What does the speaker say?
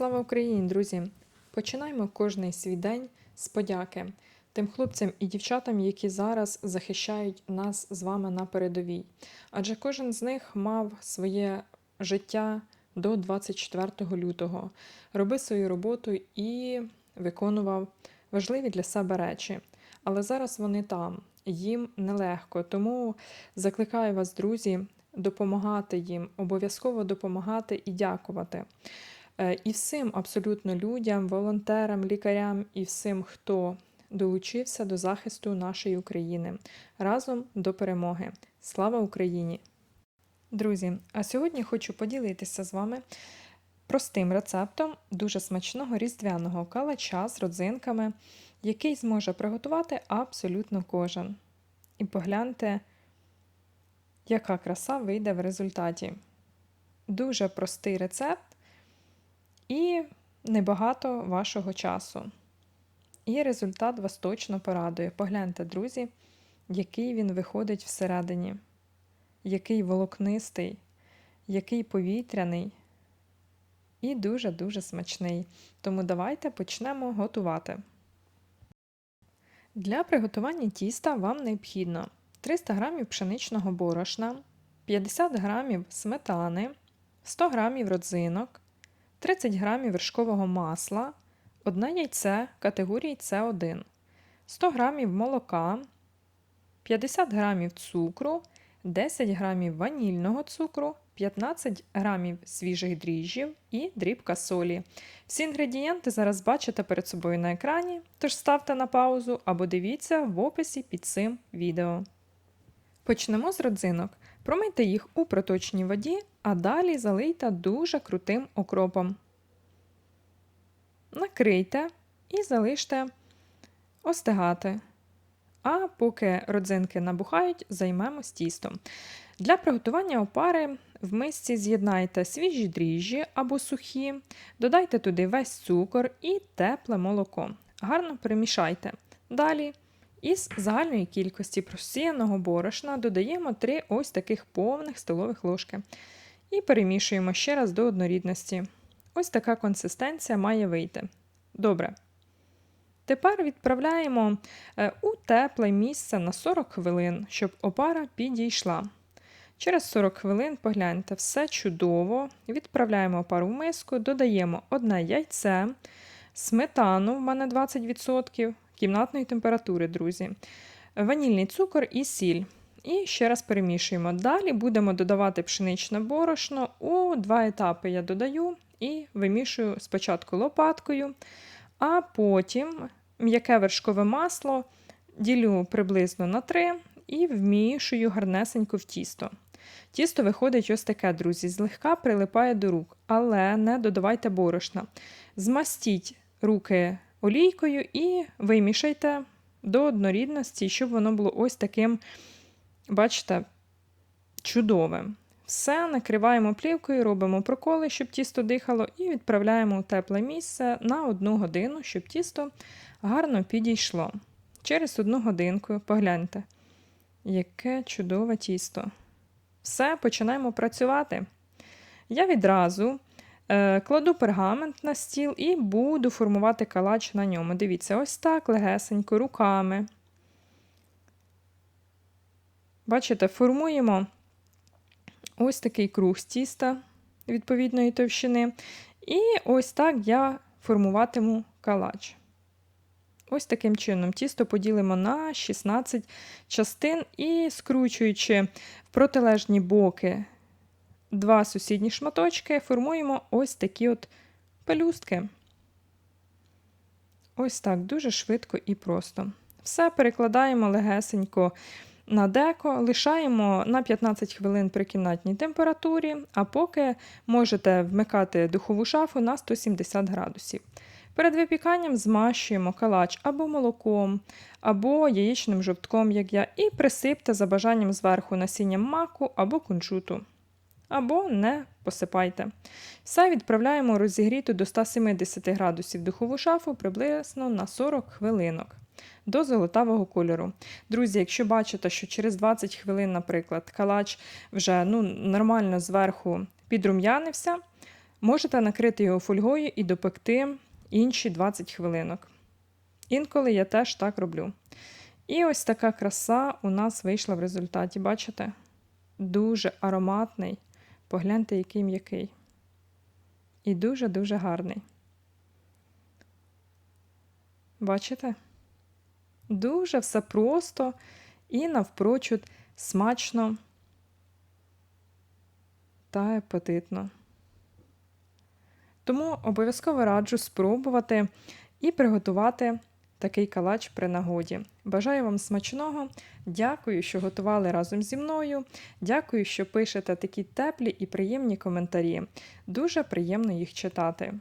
Слава Україні, друзі! Починаємо кожний свій день з подяки тим хлопцям і дівчатам, які зараз захищають нас з вами на передовій. Адже кожен з них мав своє життя до 24 лютого, робив свою роботу і виконував важливі для себе речі. Але зараз вони там, їм нелегко. Тому закликаю вас, друзі, допомагати їм, обов'язково допомагати і дякувати. І всім абсолютно людям, волонтерам, лікарям і всім, хто долучився до захисту нашої України разом до перемоги. Слава Україні! Друзі, а сьогодні хочу поділитися з вами простим рецептом дуже смачного різдвяного калача з родзинками, який зможе приготувати абсолютно кожен. І погляньте, яка краса вийде в результаті. Дуже простий рецепт і небагато вашого часу. І результат вас точно порадує. Погляньте, друзі, який він виходить всередині, який волокнистий, який повітряний і дуже-дуже смачний. Тому давайте почнемо готувати. Для приготування тіста вам необхідно 300 г пшеничного борошна, 50 г сметани, 100 г родзинок, 30 г вершкового масла, 1 яйце категорії С1, 100 г молока, 50 г цукру, 10 г ванільного цукру, 15 г свіжих дріжджів і дрібка солі. Всі інгредієнти зараз бачите перед собою на екрані, тож ставте на паузу або дивіться в описі під цим відео. Почнемо з родзинок. Промийте їх у проточній воді, а далі залийте дуже крутим окропом. Накрийте і залиште остигати. А поки родзинки набухають, займемось тістом. Для приготування опари в мисці з'єднайте свіжі дріжджі або сухі, додайте туди весь цукор і тепле молоко. Гарно перемішайте. Далі із загальної кількості просіяного борошна додаємо 3 ось таких повних столових ложки. І перемішуємо ще раз до однорідності. Ось така консистенція має вийти. Добре. Тепер відправляємо е, у тепле місце на 40 хвилин, щоб опара підійшла. Через 40 хвилин погляньте, все чудово. Відправляємо опару в миску, додаємо одне яйце, сметану, в мене 20% кімнатної температури, друзі, ванільний цукор і сіль. І ще раз перемішуємо. Далі будемо додавати пшеничне борошно. У два етапи я додаю і вимішую спочатку лопаткою, а потім м'яке вершкове масло ділю приблизно на 3 і вмішую гарнесенько в тісто. Тісто виходить ось таке, друзі, злегка прилипає до рук, але не додавайте борошна. Змастіть руки олійкою і вимішайте до однорідності, щоб воно було ось таким, бачите, чудовим. Все, накриваємо плівкою, робимо проколи, щоб тісто дихало, і відправляємо у тепле місце на одну годину, щоб тісто гарно підійшло. Через одну годинку погляньте, яке чудове тісто. Все, починаємо працювати. Я відразу е, кладу пергамент на стіл і буду формувати калач на ньому. Дивіться, ось так легесенько, руками. Бачите, формуємо ось такий круг з тіста відповідної товщини. І ось так я формуватиму калач. Ось таким чином тісто поділимо на 16 частин і, скручуючи в протилежні боки два сусідні шматочки, формуємо ось такі от пелюстки. Ось так, дуже швидко і просто. Все перекладаємо легесенько на деко, лишаємо на 15 хвилин при кімнатній температурі, а поки можете вмикати духову шафу на 170 градусів. Перед випіканням змащуємо калач або молоком, або яєчним жовтком, як я, і присипте за бажанням зверху насінням маку або кунжуту. Або не посипайте. Все відправляємо розігріту до 170 градусів духову шафу приблизно на 40 хвилинок до золотавого кольору. Друзі, якщо бачите, що через 20 хвилин, наприклад, калач вже ну, нормально зверху підрум'янився, Можете накрити його фольгою і допекти інші 20 хвилинок. Інколи я теж так роблю. І ось така краса у нас вийшла в результаті. Бачите? Дуже ароматний. Погляньте, який м'який. І дуже-дуже гарний. Бачите? Дуже все просто і навпрочуд смачно та апетитно. Тому обов'язково раджу спробувати і приготувати такий калач при нагоді. Бажаю вам смачного. Дякую, що готували разом зі мною. Дякую, що пишете такі теплі і приємні коментарі. Дуже приємно їх читати.